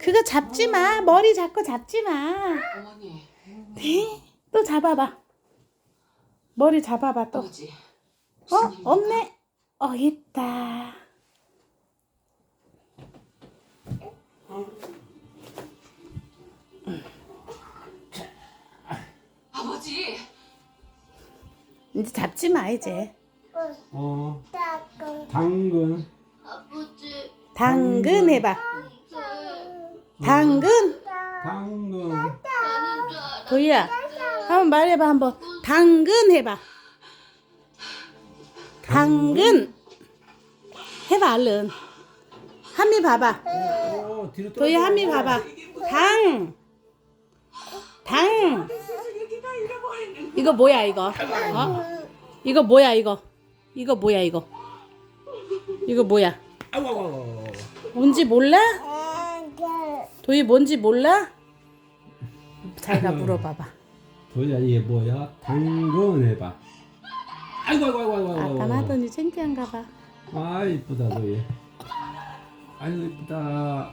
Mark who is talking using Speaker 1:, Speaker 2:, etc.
Speaker 1: 그거 잡지 마. 머리 잡고 잡지 마.
Speaker 2: 어머니
Speaker 1: 네? 또 잡아봐. 머리 잡아봐 또.
Speaker 2: 뭐지?
Speaker 1: 어? 없네. 어 있다.
Speaker 2: 아버지
Speaker 1: 이제 잡지 마 이제.
Speaker 3: 어 당근
Speaker 2: 아버지
Speaker 1: 당근 해봐. 당근.
Speaker 3: 당근
Speaker 1: 도희야. 한번 말해봐 한번. 당근 해봐. 당근. 해봐 얼른. 한미 봐봐.
Speaker 3: 어 뒤로 떨어져.
Speaker 1: 도희 한미 봐봐. 당. 당. 이거 뭐야 이거? 어? 이거 뭐야 이거? 이거 뭐야 이거? 이거 뭐야? 뭔지 몰라? 도희 뭔지 몰라? 자기가 물어봐봐.
Speaker 3: 도희야 이게 뭐야 당근 해봐 아이고 아이고 아이고 아이고 아이고
Speaker 1: 아빠 하더니 창피한가 봐.
Speaker 3: 아 이쁘다 도희 아이고 이쁘다